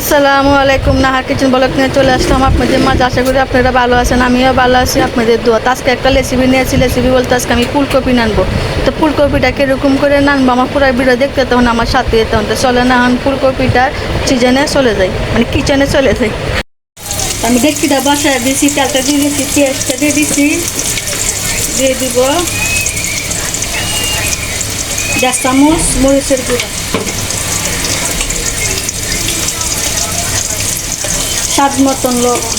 আসসালামু আলাইকুম, Nahar kitchen block নিয়ে চলে আসলাম আপনাদের মাঝে। আশা করি আপনারা ভালো আছেন, আমিও ভালো আছি। আপনাদের দোয়া আজকে একটা রেসিপি নিয়েছি। রেসিপি বলতে আজকে আমি ফুলকপি নানবো। তো ফুলকপিটা কীরকম করে নানবো? আমার পুরো ভিডিও দেখতে তখন আমার সাথে যেতে তো চলে না, এখন ফুলকপিটা সিজনে চলে যাই। মানে কিচেনে চলে তো আমি ডেকচিটা বাসায় দিয়েছি তেলটা দিয়ে দিয়েছি পেঁয়াজটা দিয়ে দিচ্ছি। দিয়ে দিব দেড় চামচ মরিচের গুঁড়া। স্বাদ মতন লবণ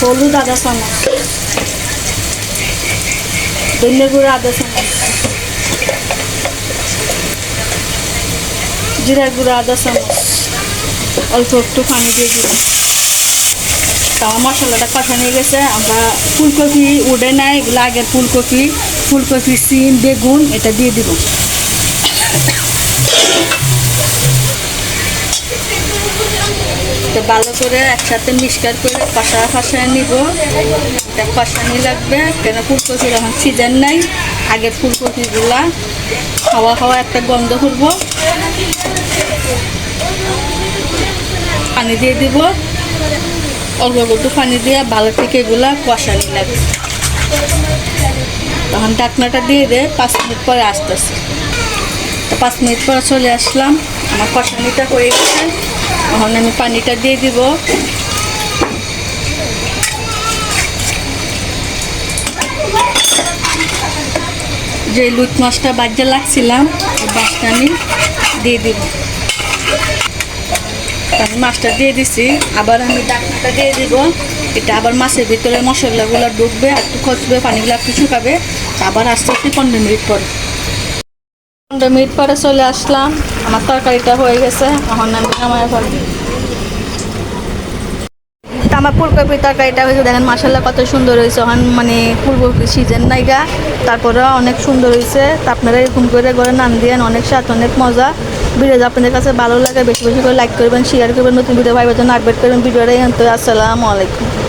হলুদ আধা চামচ। ধনিয়া গুঁড়ো আধা চামচ। জিরা গুঁড়ো আধা চামচ। অল্প একটু পানি দিয়ে দিলাম। তা মশলাটা নিয়ে গেছে। আমরা ফুলকপি উড়ে নাই, এগুলো আগের ফুলকপি। ফুলকপি, সিম, বেগুন, এটা দিয়ে দিব। তো ভালো করে একসাথে মিক্সকার করে কষা কষায় নিব। এটা কষানি লাগবে, কেন ফুলকপির এখন সিজন নাই আগের ফুলকপিগুলা খাওয়া খাওয়া একটা গন্ধ করব। পানি দিয়ে দিব। অল্প একটু পানি দিয়ে ভালো থেকে এগুলা কষানি লাগবে। তখন ডাকনাটা দিয়ে দে, পাঁচ মিনিট পরে আসতেছে। তো পাঁচ মিনিট পরে চলে আসলাম। আমার কষানিটা হয়ে গেছে। এখন আমি পানিটা দিয়ে দিব। যে লুট মাছটা বাজ্যে লাগছিলাম, ওই মাছটা আমি দিয়ে দিব। আমি মাছটা দিয়ে দিছি, আবার আমি ডাকনাটা দিয়ে দিব। এটা আবার মাছের ভিতরে মশলাগুলো ডুববে আর একটু খসবে, পানিগুলো একটু শুকাবে, আবার আস্তে আস্তে পনেরো মিনিট পরে। মিনিট পরে চলে আসলাম। আমার তরকারিটা হয়ে গেছে। এখন আমি নামায় ফেলব আমার ফুলকপি তরকারিটা হয়েছে। দেখেন মাসাল্লাহ কত সুন্দর হয়েছে। এখন মানে ফুলকপি সিজন নাইগা তারপরে অনেক সুন্দর হয়েছে। তা আপনারা এরকম করে করে নান দিয়েন। অনেক স্বাদ, অনেক মজা। ভিডিও আপনাদের কাছে ভালো লাগে, বেশি বেশি করে লাইক করবেন শেয়ার করবেন। নতুন ভিডিও ভাইবার জন্য আপডেট করবেন। ভিডিওটা আসসালামু আলাইকুম।